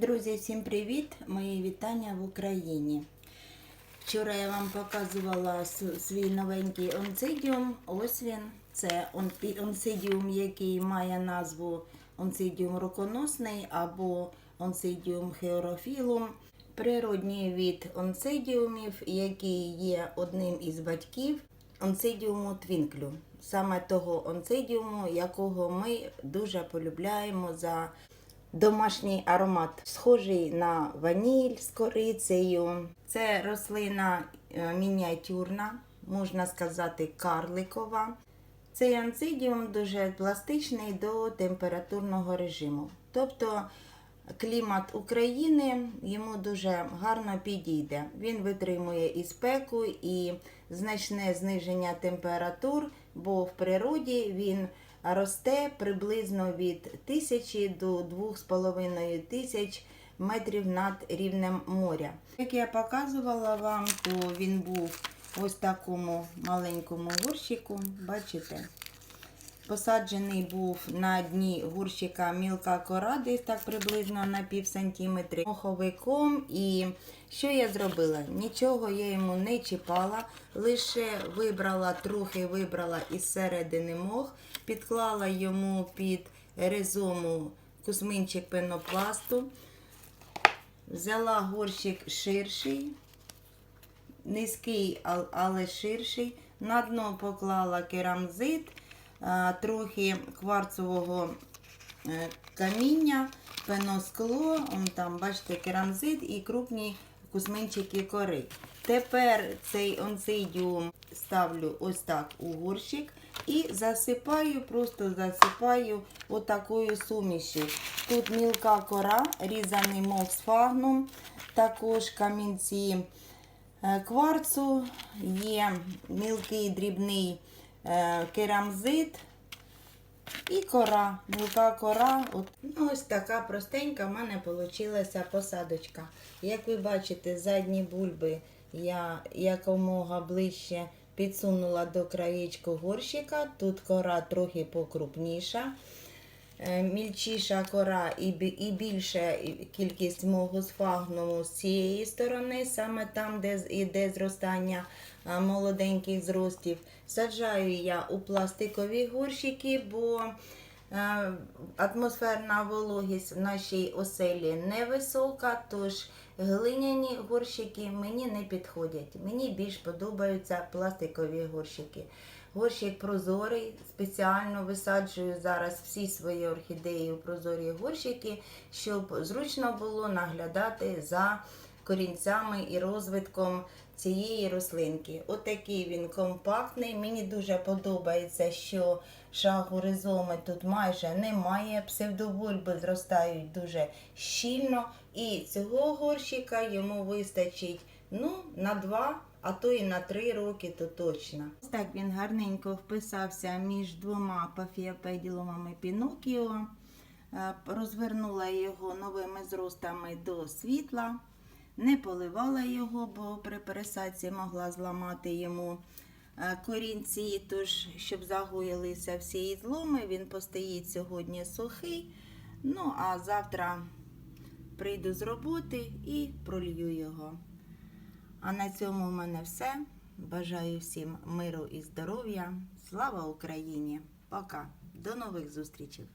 Друзі, всім привіт! Мої вітання в Україні. Вчора я вам показувала свій новенький онцидіум. Ось він. Це онцидіум, який має назву онцидіум руконосний або онцидіум хеорофілум. Природній від онцидіумів, який є одним із батьків онцидіуму твінклю. Саме того онцидіуму, якого ми дуже полюбляємо за домашній аромат, схожий на ваніль з корицею. Це рослина е, мініатюрна, можна сказати, карликова. Цей анцидіум дуже пластичний до температурного режиму. Тобто клімат України йому дуже гарно підійде. Він витримує і спеку, і значне зниження температур, бо в природі він росте приблизно від 1000 до 2,5 тисяч метрів над рівнем моря. Як я показувала вам, то він був ось такому маленькому горщику. Бачите? Посаджений був на дні горщика мілка кора, десь так приблизно на пів сантиметри, моховиком. І що я зробила? Нічого я йому не чіпала, лише вибрала, трохи вибрала із середини мох, підклала йому під ризому кузьминчик пенопласту, взяла горщик ширший, низький, але ширший. На дно поклала керамзит, трохи кварцового е, каміння, пеноскло, там, бачите, керамзит і крупні кусминчики кори. Тепер цей онцидіум ставлю ось так у горщик і засипаю, просто засипаю отакою сумішю. Тут мілка кора, різаний мох сфагнум, також камінці е, кварцу, є мілкий дрібний е, керамзит і кора. Мілка кора. От. Ну, ось така простенька в мене вийшла посадочка. Як ви бачите, задні бульби я якомога ближче підсунула до краєчку горщика. Тут кора трохи покрупніша. Е, Мільчіша кора і, більша кількість мого сфагнуму з цієї сторони, саме там, де іде зростання молоденьких зростів. Саджаю я у пластикові горщики, бо е, атмосферна вологість в нашій оселі невисока, тож глиняні горщики мені не підходять. Мені більш подобаються пластикові горщики. Горщик прозорий, спеціально висаджую зараз всі свої орхідеї у прозорі горщики, щоб зручно було наглядати за корінцями і розвитком цієї рослинки. Отакий він компактний. Мені дуже подобається, що шагу ризоми тут майже немає. Псевдовульби зростають дуже щільно. І цього горщика йому вистачить ну, на два, а то і на три роки, то точно. Так він гарненько вписався між двома пафіопеділумами Пінокіо. Е, Розвернула його новими зростами до світла. Не поливала його, бо при пересадці могла зламати йому е, корінці. Тож, щоб загоїлися всі зломи, він постоїть сьогодні сухий. Ну, а завтра прийду з роботи і пролью його. А на цьому в мене все. Бажаю всім миру і здоров'я. Слава Україні! Пока! До нових зустрічей!